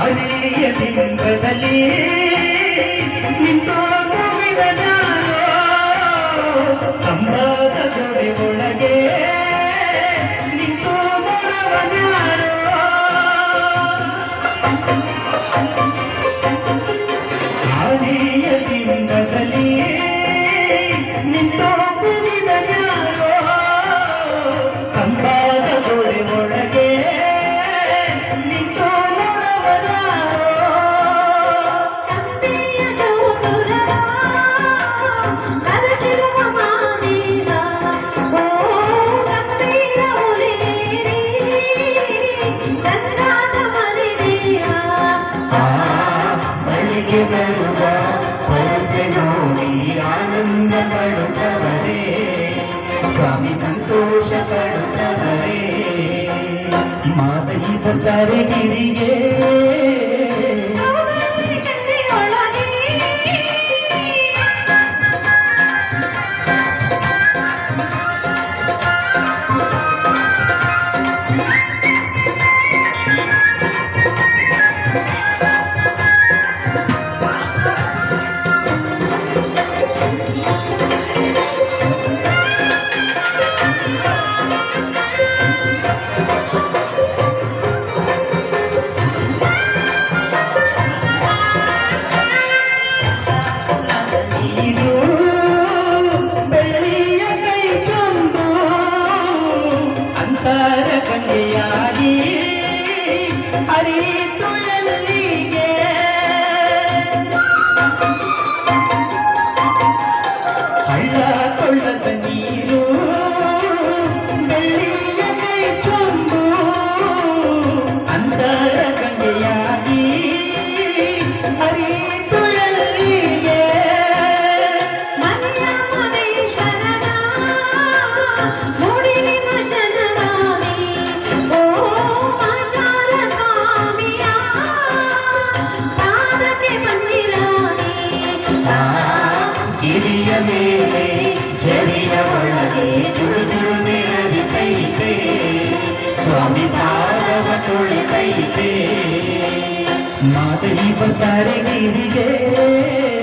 ஆழியதின் பதிலே ಸ್ವಾಮಿ ಸಂತೋಷ ಪಡುತ್ತವರೇ. ಮಾದರಿ ಬರ್ತಾರೆ ಗಿರಿಗೆ ಮಾದರಿ ಬರ್ತಾರೆ ಗಿರಿಗೆ ನವದಲ್ಲಿ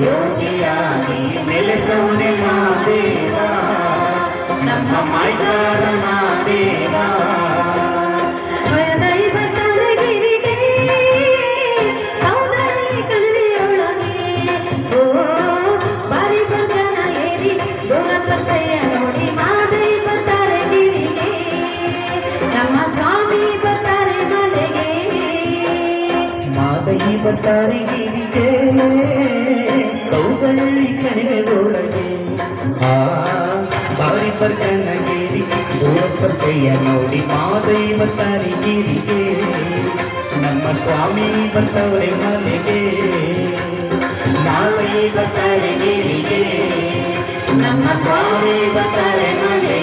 ಯೋಗಿಯಾಗಿ ನೆಲೆಸೌನೆ ಮಾದೇವ ನಮ್ಮ ಮಾಯ್ಗಾರ ಮಾದೇವ ಸ್ವಯದೈವ ತನಗಿರಿಗೆ ಹೌದಲ್ಲಿ ಕಣಿವೆಯೊಳಗೆ ಓ ಬಾರಿ ಬಂಧನ ಏರಿ ದೊರಕಸೆಯ ನೋಡಿ ಮಾದೈವ ತರಗಿರಿಗೆ. ನಮ್ಮ ಸ್ವಾಮಿ ಬರ್ತಾರೆ ಮನೆಗೆ. ಮಾದಯಿ ಬರ್ತಾರೆ ಕೌಗಳ್ಳಿ ಕಣಿವೆದೊಳಗೆ ಆ, ಬಾರಿ ಬರ್ಕನಗಿರಿ ದೂರಪಸೆಯ ನೋಡಿ ಮಾದೈವ ಬರ್ತಾರೆ ಗಿರಿಗೆ ನಮ್ಮ ಸ್ವಾಮಿ ಬಂದವರೆ ಮನೆಗೆ ಮಾದಯಿ ಬರ್ತಾರೆ ಗಿರಿಗೆ ನಮ್ಮ ಸ್ವಾಮಿ ಬರ್ತಾರೆ ಮನೆಗೆ